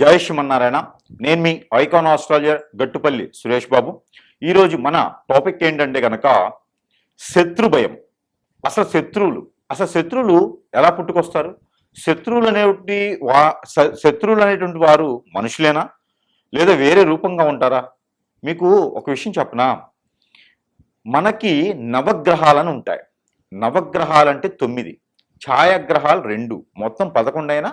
జై శ్రీమన్నారాయణ. నేను మీ ఐకాన్ ఆస్ట్రాలజర్ గట్టుపల్లి సురేష్ బాబు. ఈరోజు మన టాపిక్ ఏంటంటే కనుక శత్రు భయం. అసలు శత్రువులు అసలు శత్రువులు ఎలా పుట్టుకొస్తారు? శత్రువులు అనేటి వా శత్రువులు అనేటువంటి వారు మనుషులేనా? లేదా వేరే రూపంగా ఉంటారా? మీకు ఒక విషయం చెప్పనా? మనకి నవగ్రహాలను ఉంటాయి. నవగ్రహాలు అంటే తొమ్మిది. ఛాయాగ్రహాలు రెండు. మొత్తం పదకొండైనా?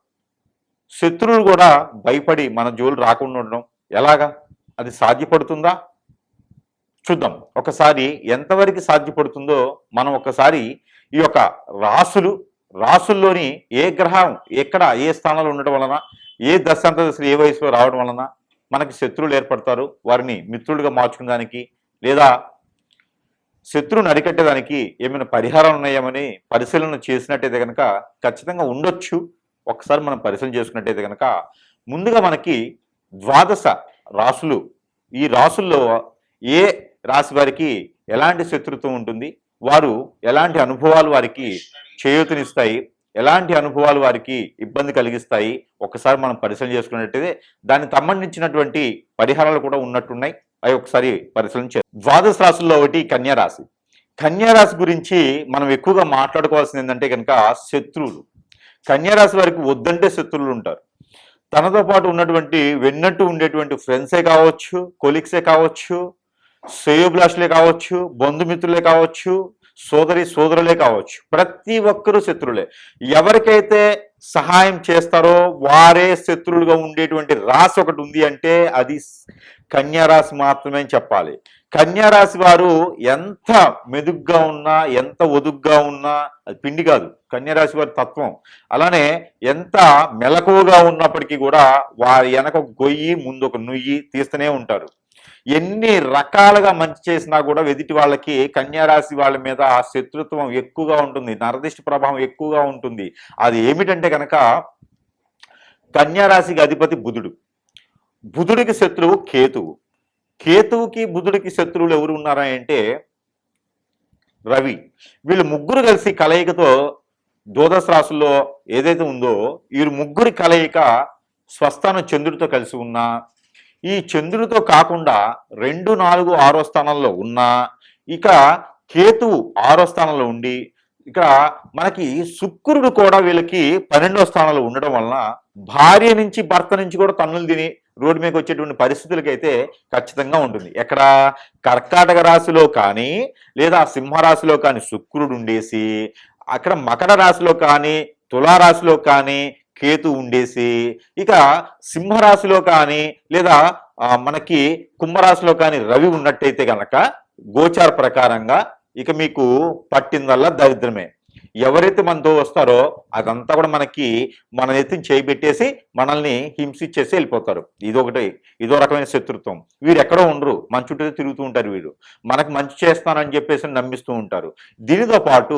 శత్రువులు కూడా భయపడి మన జోలు రాకుండా ఉండడం ఎలాగా? అది సాధ్యపడుతుందా? చూద్దాం. ఒకసారి ఎంతవరకు సాధ్యపడుతుందో మనం ఒకసారి ఈ యొక్క రాసులు రాసుల్లోని ఏ గ్రహం ఎక్కడ ఏ స్థానంలో ఉండడం వలన ఏ దశాంత దశలు ఏ వయసులో రావడం వలన మనకి శత్రువులు ఏర్పడతారు? వారిని మిత్రులుగా మార్చుకునేదానికి లేదా శత్రువుని అరికట్టేదానికి ఏమైనా పరిహారాలు ఉన్నాయేమని పరిశీలన చేసినట్టయితే కనుక ఖచ్చితంగా ఉండొచ్చు. ఒకసారి మనం పరిశీలన చేసుకున్నట్టయితే కనుక ముందుగా మనకి ద్వాదశ రాసులు. ఈ రాసుల్లో ఏ రాశి వారికి ఎలాంటి శత్రుత్వం ఉంటుంది? వారు ఎలాంటి అనుభవాలు వారికి చేయూతనిస్తాయి? ఎలాంటి అనుభవాలు వారికి ఇబ్బంది కలిగిస్తాయి? ఒకసారి మనం పరిశీలన చేసుకున్నట్టయితే దానికి సంబంధించినటువంటి పరిహారాలు కూడా ఉన్నట్టున్నాయి. అవి ఒకసారి పరిశీలన చే ద్వాదశ రాశుల్లో ఒకటి కన్యా రాశి. కన్యా రాశి గురించి మనం ఎక్కువగా మాట్లాడుకోవాల్సింది ఏంటంటే కనుక శత్రువులు. కన్యారాశి వారికి వద్దంటే శత్రువులు ఉంటారు. తనతో పాటు ఉన్నటువంటి వెన్నట్టు ఉండేటువంటి ఫ్రెండ్సే కావచ్చు కొలీగ్సే కావచ్చు శ్రేయోభిలాషులే కావచ్చు బంధుమిత్రులే కావచ్చు సోదరి సోదరులే కావచ్చు. ప్రతి ఒక్కరూ శత్రులే. ఎవరికైతే సహాయం చేస్తారో వారే శత్రువులుగా ఉండేటువంటి రాశి ఒకటి ఉంది అంటే అది కన్యా రాశి మాత్రమే చెప్పాలి. కన్యారాశి వారు ఎంత మెదుగ్గా ఉన్నా ఎంత ఒదుగ్గా ఉన్నా అది పిండి కాదు కన్యారాశి వారి తత్వం. అలానే ఎంత మెలకువగా ఉన్నప్పటికీ కూడా వారి వెనక ఒక గొయ్యి ముందు ఒక నుయ్యి తీస్తూనే ఉంటారు. ఎన్ని రకాలుగా మంచి చేసినా కూడా ఎదుటి వాళ్ళకి కన్యారాశి వాళ్ళ మీద ఆ శత్రుత్వం ఎక్కువగా ఉంటుంది నరదిష్టి ప్రభావం ఎక్కువగా ఉంటుంది. అది ఏమిటంటే కనుక కన్యారాశికి అధిపతి బుధుడు. బుధుడికి శత్రువు కేతువు. కేతువుకి బుధుడికి శత్రువులు ఎవరు ఉన్నారా అంటే రవి. వీళ్ళు ముగ్గురు కలిసి కలయికతో ద్వాదశ రాసుల్లో ఏదైతే ఉందో వీరు ముగ్గురి కలయిక స్వస్థానం చంద్రుడితో కలిసి ఉన్నా ఈ చంద్రుడితో కాకుండా రెండు నాలుగు ఆరో స్థానంలో ఉన్నా ఇక కేతువు ఆరో స్థానంలో ఉండి ఇక మనకి శుక్రుడు కూడా వీళ్ళకి పన్నెండో స్థానంలో ఉండడం వలన భార్య నుంచి భర్త నుంచి కూడా తన్నులు తిని రోడ్డు మీకు వచ్చేటువంటి పరిస్థితులకైతే ఖచ్చితంగా ఉంటుంది. ఎక్కడ కర్కాటక రాశిలో కానీ లేదా సింహరాశిలో కానీ శుక్రుడు ఉండేసి అక్కడ మకర రాశిలో కానీ తులారాశిలో కానీ కేతు ఉండేసి ఇక సింహరాశిలో కానీ లేదా మనకి కుంభరాశిలో కానీ రవి ఉన్నట్టయితే కనుక గోచార ప్రకారంగా ఇక మీకు పట్టిందల్లా దరిద్రమే. ఎవరైతే మనతో వస్తారో అదంతా కూడా మనకి మన ఎత్తుని చేయబెట్టేసి మనల్ని హింసించేసి వెళ్ళిపోతారు. ఇదొకటి. ఇదో రకమైన శత్రుత్వం. వీరు ఎక్కడో ఉండరు. మన చుట్టూ తిరుగుతూ ఉంటారు వీరు. మనకు మంచి చేస్తానని చెప్పేసి నమ్మిస్తూ ఉంటారు. దీనితో పాటు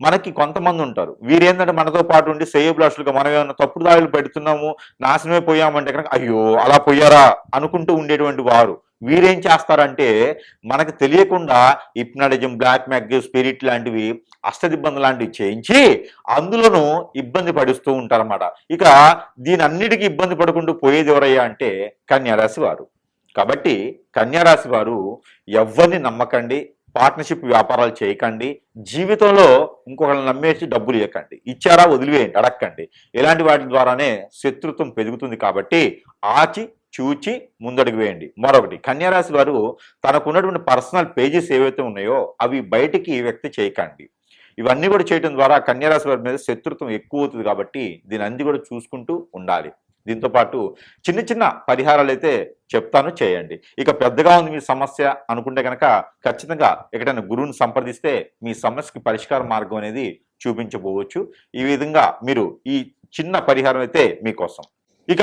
మనకి కొంతమంది ఉంటారు. వీరు ఏంటంటే మనతో పాటు ఉండి సేయబ్లాస్టులుగా మనం ఏమైనా తప్పుడు దాడులు పెడుతున్నాము నాశనమే పోయామంటే కనుక అయ్యో అలా పోయారా అనుకుంటూ ఉండేటువంటి వారు. వీరేం చేస్తారంటే మనకు తెలియకుండా ఇప్నడిజం బ్లాక్ మ్యాగ్ స్పిరిట్ లాంటివి అష్టదిబ్బంది లాంటివి చేయించి అందులోనూ ఇబ్బంది పడుస్తూ ఉంటారన్నమాట. ఇక దీని అన్నిటికీ ఇబ్బంది పడుకుంటూ పోయేది ఎవరయ్యా అంటే కన్యారాశి వారు. కాబట్టి కన్యారాశి వారు ఎవరిని నమ్మకండి పార్ట్నర్షిప్ వ్యాపారాలు చేయకండి జీవితంలో ఇంకొకరిని నమ్మేసి డబ్బులు ఇవ్వకండి ఇచ్చారా వదిలివేయండి అడక్కండి. ఇలాంటి వాటి ద్వారానే శత్రుత్వం పెరుగుతుంది కాబట్టి ఆచి చూచి ముందడుగు వేయండి. మరొకటి కన్యారాశి వారు తనకున్నటువంటి పర్సనల్ పేజెస్ ఏవైతే ఉన్నాయో అవి బయటికి వ్యక్తి చేయకండి. ఇవన్నీ కూడా చేయడం ద్వారా కన్యారాశి వారి మీద శత్రుత్వం ఎక్కువ అవుతుంది కాబట్టి దీని అన్ని కూడా చూసుకుంటూ ఉండాలి. దీంతో పాటు చిన్న చిన్న పరిహారాలు అయితే చెప్తాను చేయండి. ఇక పెద్దగా ఉంది మీ సమస్య అనుకుంటే కనుక ఖచ్చితంగా ఎక్కడైనా గురువుని సంప్రదిస్తే మీ సమస్యకి పరిష్కార మార్గం అనేది చూపించబోవచ్చు. ఈ విధంగా మీరు ఈ చిన్న పరిహారం అయితే మీకోసం. ఇక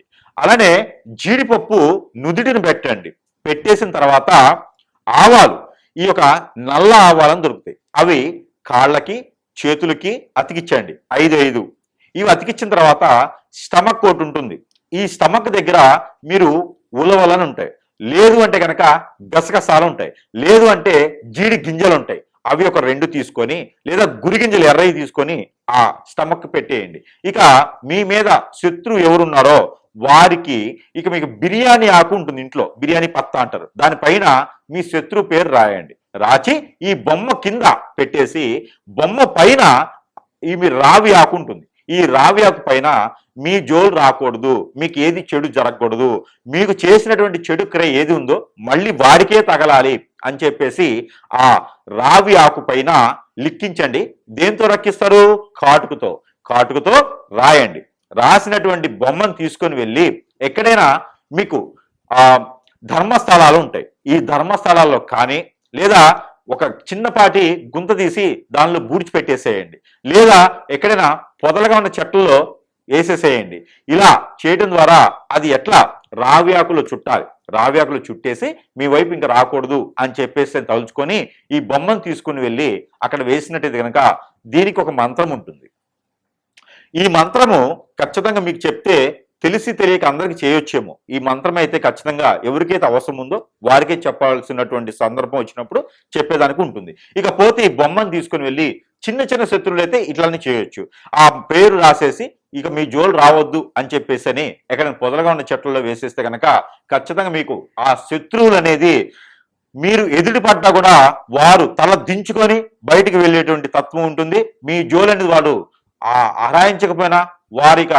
అలానే జీడిపప్పు నుదుటిని పెట్టండి. పెట్టేసిన తర్వాత ఆవాలు ఈ యొక్క నల్ల ఆవాలను దొరుకుతాయి. అవి కాళ్ళకి చేతులకి అతికించండి. ఐదు ఐదు ఇవి అతికించిన తర్వాత స్టమక్ కోట్ ఉంటుంది. ఈ స్టమక్ దగ్గర మీరు ఉలవలని ఉంటాయి. లేదు అంటే కనుక గసగసాలు ఉంటాయి. లేదు అంటే జీడి గింజలు ఉంటాయి. అవి ఒక రెండు తీసుకొని లేదా గురి గింజలు ఎర్రవి తీసుకొని ఆ స్టమక్ పెట్టేయండి. ఇక మీ మీద శత్రువు ఎవరున్నారో వారికి ఇక మీకు బిర్యానీ ఆకు ఉంటుంది ఇంట్లో బిర్యానీ పత్తా అంటారు. దానిపైన మీ శత్రువు పేరు రాయండి. రాచి ఈ బొమ్మ కింద పెట్టేసి బొమ్మ పైన ఈ మీ రావి ఆకు ఉంటుంది. ఈ రావి ఆకు పైన మీ జోలు రాకూడదు మీకు ఏది చెడు జరగకూడదు మీకు చేసినటువంటి చెడు క్రియ ఏది ఉందో మళ్ళీ వారికే తగలాలి అని చెప్పేసి ఆ రావి ఆకు పైన లిక్కించండి. దేంతో రక్కిస్తారు? కాటుకుతో. కాటుకుతో రాయండి. రాసినటువంటి బొమ్మను తీసుకొని వెళ్ళి ఎక్కడైనా మీకు ఆ ధర్మస్థలాలు ఉంటాయి. ఈ ధర్మస్థలాల్లో కానీ లేదా ఒక చిన్నపాటి గుంత తీసి దానిలో బూడ్చి పెట్టేసేయండి. లేదా ఎక్కడైనా పొదలుగా ఉన్న చెట్లలో వేసేసేయండి. ఇలా చేయడం ద్వారా అది ఎట్లా? రావి ఆకులు చుట్టాలి. రావి ఆకులు చుట్టేసి మీ వైపు ఇంకా రాకూడదు అని చెప్పేసి తలుచుకొని ఈ బొమ్మను తీసుకుని వెళ్ళి అక్కడ వేసినట్టయితే కనుక దీనికి ఒక మంత్రం ఉంటుంది. ఈ మంత్రము ఖచ్చితంగా మీకు చెప్తే తెలిసి తెలియక అందరికి చేయొచ్చేమో. ఈ మంత్రం అయితే ఖచ్చితంగా ఎవరికైతే అవసరం ఉందో వారికే చెప్పాల్సినటువంటి సందర్భం వచ్చినప్పుడు చెప్పేదానికి ఉంటుంది. ఇక పోతే ఈ బొమ్మను తీసుకుని వెళ్ళి చిన్న చిన్న శత్రువులు అయితే ఇట్లానే చేయొచ్చు. ఆ పేరు రాసేసి ఇక మీ జోలు రావద్దు అని చెప్పేసి అని ఎక్కడైనా పొదలుగా ఉన్న చెట్లలో వేసేస్తే కనుక ఖచ్చితంగా మీకు ఆ శత్రువులు అనేది మీరు ఎదుటి పడ్డా కూడా వారు తల దించుకొని బయటికి వెళ్ళేటువంటి తత్వం ఉంటుంది. మీ జోలు అనేది వాడు ఆ అరాయించకపోయినా వారిక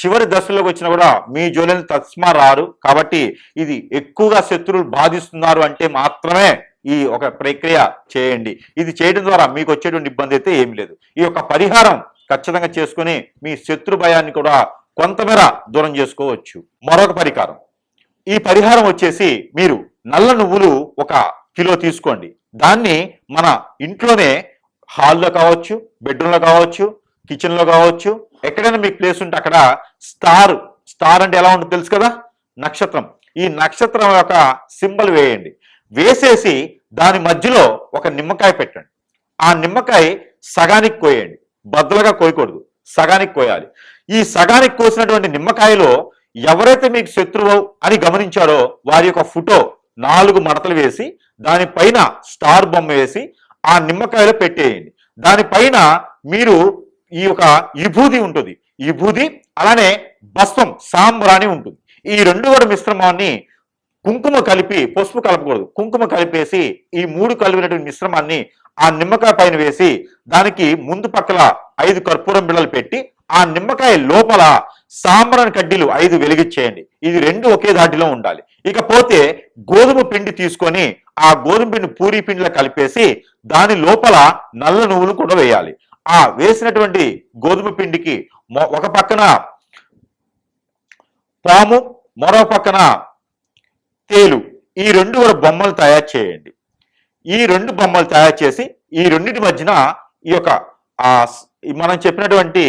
చివరి దశలోకి వచ్చినా కూడా మీ జోలిని తస్మా రారు. కాబట్టి ఇది ఎక్కువగా శత్రువులు బాధిస్తున్నారు అంటే మాత్రమే ఈ ఒక ప్రక్రియ చేయండి. ఇది చేయడం ద్వారా మీకు వచ్చేటువంటి ఇబ్బంది అయితే ఏమి లేదు. ఈ యొక్క పరిహారం ఖచ్చితంగా చేసుకుని మీ శత్రు భయాన్ని కూడా కొంతమేర దూరం చేసుకోవచ్చు. మరొక పరిహారం ఈ పరిహారం వచ్చేసి మీరు నల్ల నువ్వులు ఒక కిలో తీసుకోండి. దాన్ని మన ఇంట్లోనే హాల్లో కావచ్చు బెడ్రూమ్లో కావచ్చు కిచెన్లో కావచ్చు ఎక్కడైనా మీకు ప్లేస్ ఉంటే అక్కడ స్టార్ స్టార్ అంటే ఎలా ఉంటుంది తెలుసు కదా? నక్షత్రం. ఈ నక్షత్రం యొక్క సింబల్ వేయండి. వేసేసి దాని మధ్యలో ఒక నిమ్మకాయ పెట్టండి. ఆ నిమ్మకాయ సగానికి కోయండి. బద్దలుగా కోయకూడదు. సగానికి కోయాలి. ఈ సగానికి కోసినటువంటి నిమ్మకాయలో ఎవరైతే మీకు శత్రువు అని గమనించారో వారి యొక్క ఫోటో నాలుగు మడతలు వేసి దానిపైన స్టార్ బొమ్మ వేసి ఆ నిమ్మకాయలో పెట్టేయండి. దానిపైన మీరు ఈ యొక్క విభూది ఉంటుంది. విభూది అలానే భస్వం సాంబ్రాణి ఉంటుంది. ఈ రెండు కూడా మిశ్రమాన్ని కుంకుమ కలిపి పసుపు కలపకూడదు. కుంకుమ కలిపేసి ఈ మూడు కలిపినటువంటి మిశ్రమాన్ని ఆ నిమ్మకాయ పైన వేసి దానికి ముందు పక్కల ఐదు కర్పూరం బిళ్ళలు పెట్టి ఆ నిమ్మకాయ లోపల సాంబ్రాన్ కడ్డీలు ఐదు వెలిగించేయండి ఇది రెండు ఒకే దాటిలో ఉండాలి. ఇకపోతే గోధుమ పిండి తీసుకొని ఆ గోధుమ పిండి పూరి పిండిలో కలిపేసి దాని లోపల నల్ల నువ్వులు కూడా వేయాలి. ఆ వేసినటువంటి గోధుమ పిండికి ఒక పక్కన పాము మరో పక్కన తేలు. ఈ రెండు కూడా బొమ్మలు తయారు చేయండి. ఈ రెండు బొమ్మలు తయారు చేసి ఈ రెండింటి మధ్యన ఈ యొక్క మనం చెప్పినటువంటి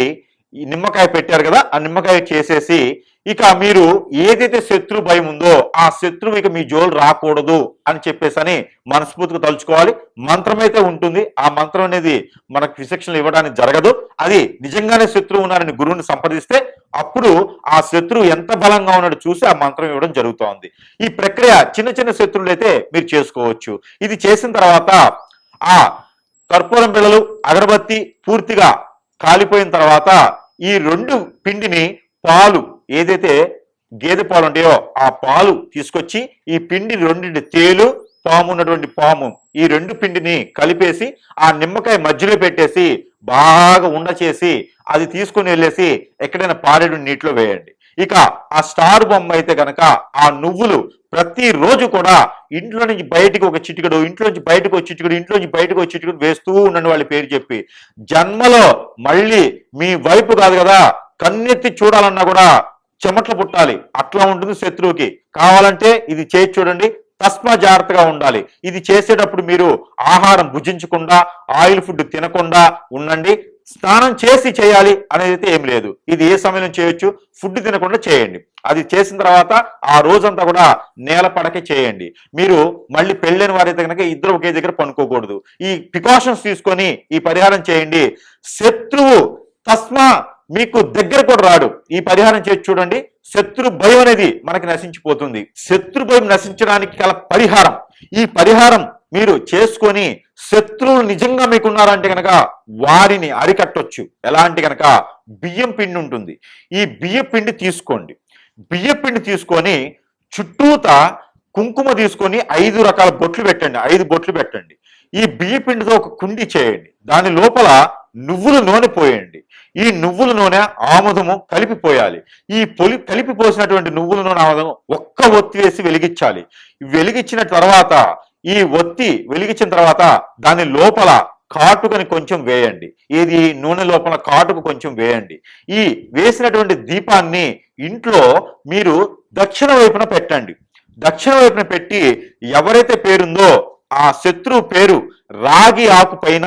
నిమ్మకాయ పెట్టారు కదా ఆ నిమ్మకాయ చేసేసి ఇక మీరు ఏదైతే శత్రు భయం ఉందో ఆ శత్రువు ఇక మీ జోలు రాకూడదు అని చెప్పేసి అని మనస్ఫూర్తిగా తలుచుకోవాలి. మంత్రం అయితే ఉంటుంది. ఆ మంత్రం అనేది మనకు విశిక్షణలు ఇవ్వడానికి జరగదు. అది నిజంగానే శత్రువు ఉన్నారని గురువుని సంప్రదిస్తే అప్పుడు ఆ శత్రువు ఎంత బలంగా ఉన్నాడో చూసి ఆ మంత్రం ఇవ్వడం జరుగుతోంది. ఈ ప్రక్రియ చిన్న చిన్న శత్రువులు అయితే మీరు చేసుకోవచ్చు. ఇది చేసిన తర్వాత ఆ కర్పూరం పిల్లలు అగరబత్తి పూర్తిగా కాలిపోయిన తర్వాత ఈ రెండు పిండిని పాలు ఏదైతే గేదె పాలు ఉంటాయో ఆ పాలు తీసుకొచ్చి ఈ పిండి రెండింటి తేలు పాము ఉన్నటువంటి పాము ఈ రెండు పిండిని కలిపేసి ఆ నిమ్మకాయ మధ్యలో పెట్టేసి బాగా ఉండ చేసి అది తీసుకుని వెళ్ళేసి ఎక్కడైనా పారేడు నీటిలో వేయండి. ఇక ఆ స్టార్ బొమ్మ అయితే గనక ఆ నువ్వులు ప్రతిరోజు కూడా ఇంట్లో నుంచి బయటకు ఒక చిటికడు ఇంట్లో నుంచి బయటకు ఒక చిటికడు ఇంట్లో నుంచి బయటకు ఒక చిటికడు వేస్తూ ఉండండి వాళ్ళ పేరు చెప్పి. జన్మలో మళ్ళీ మీ వైపు కాదు కదా కన్నెత్తి చూడాలన్నా కూడా చెమట్లు పుట్టాలి. అట్లా ఉంటుంది శత్రువుకి. కావాలంటే ఇది చేసి చూడండి తస్మా జాగ్రత్తగా ఉండాలి. ఇది చేసేటప్పుడు మీరు ఆహారం భుజించకుండా ఆయిల్ ఫుడ్ తినకుండా ఉండండి. స్నానం చేసి చేయాలి అనేది అయితే ఏం లేదు. ఇది ఏ సమయంలో చేయొచ్చు? ఫుడ్ తినకుండా చేయండి. అది చేసిన తర్వాత ఆ రోజంతా కూడా నేల పడకే చేయండి. మీరు మళ్ళీ పెళ్ళైన వారైతే కనుక ఇద్దరు ఒకే దగ్గర పనుకోకూడదు. ఈ ప్రికాషన్స్ తీసుకొని ఈ పరిహారం చేయండి. శత్రువు తస్మా మీకు దగ్గర కూడా రాడు. ఈ పరిహారం చేసి చూడండి. శత్రు భయం అనేది మనకి నశించిపోతుంది. శత్రు భయం నశించడానికి గల పరిహారం. ఈ పరిహారం మీరు చేసుకొని శత్రువులు నిజంగా మీకున్నారంటే కనుక వారిని అరికట్టొచ్చు. ఎలా అంటే కనుక బియ్యం పిండి ఉంటుంది. ఈ బియ్యం పిండి తీసుకోండి. బియ్యం పిండి తీసుకొని చుట్టూత కుంకుమ తీసుకొని ఐదు రకాల బొట్లు పెట్టండి. ఐదు బొట్లు పెట్టండి. ఈ బియ్య పిండితో ఒక కుండి చేయండి. దాని లోపల నువ్వుల నూనె పోయండి. ఈ నువ్వుల నూనె ఆముదము కలిపిపోయాలి. ఈ పొలి కలిపి పోసినటువంటి నువ్వుల నూనె ఆముదము ఒక్క ఒత్తి వేసి వెలిగించాలి. వెలిగించిన తర్వాత ఈ ఒత్తి వెలిగించిన తర్వాత దాని లోపల కాటుకని కొంచెం వేయండి. ఏది? నూనె లోపల కాటుకు కొంచెం వేయండి. ఈ వేసినటువంటి దీపాన్ని ఇంట్లో మీరు దక్షిణ వైపున పెట్టండి. దక్షిణ వైపున పెట్టి ఎవరైతే పేరుందో ఆ శత్రువు పేరు రాగి ఆకు పైన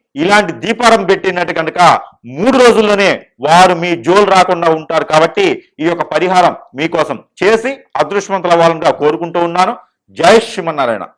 ఇలాంటి దీపారం పెట్టినట్టు కనుక మూడు రోజుల్లోనే వారు మీ జోలు రాకుండా ఉంటారు కాబట్టి ఈ యొక్క పరిహారం మీకోసం చేసి అదృష్టవంతులు అవ్వాలని కోరుకుంటూ ఉన్నాను. జై శ్రీమన్నారాయణ.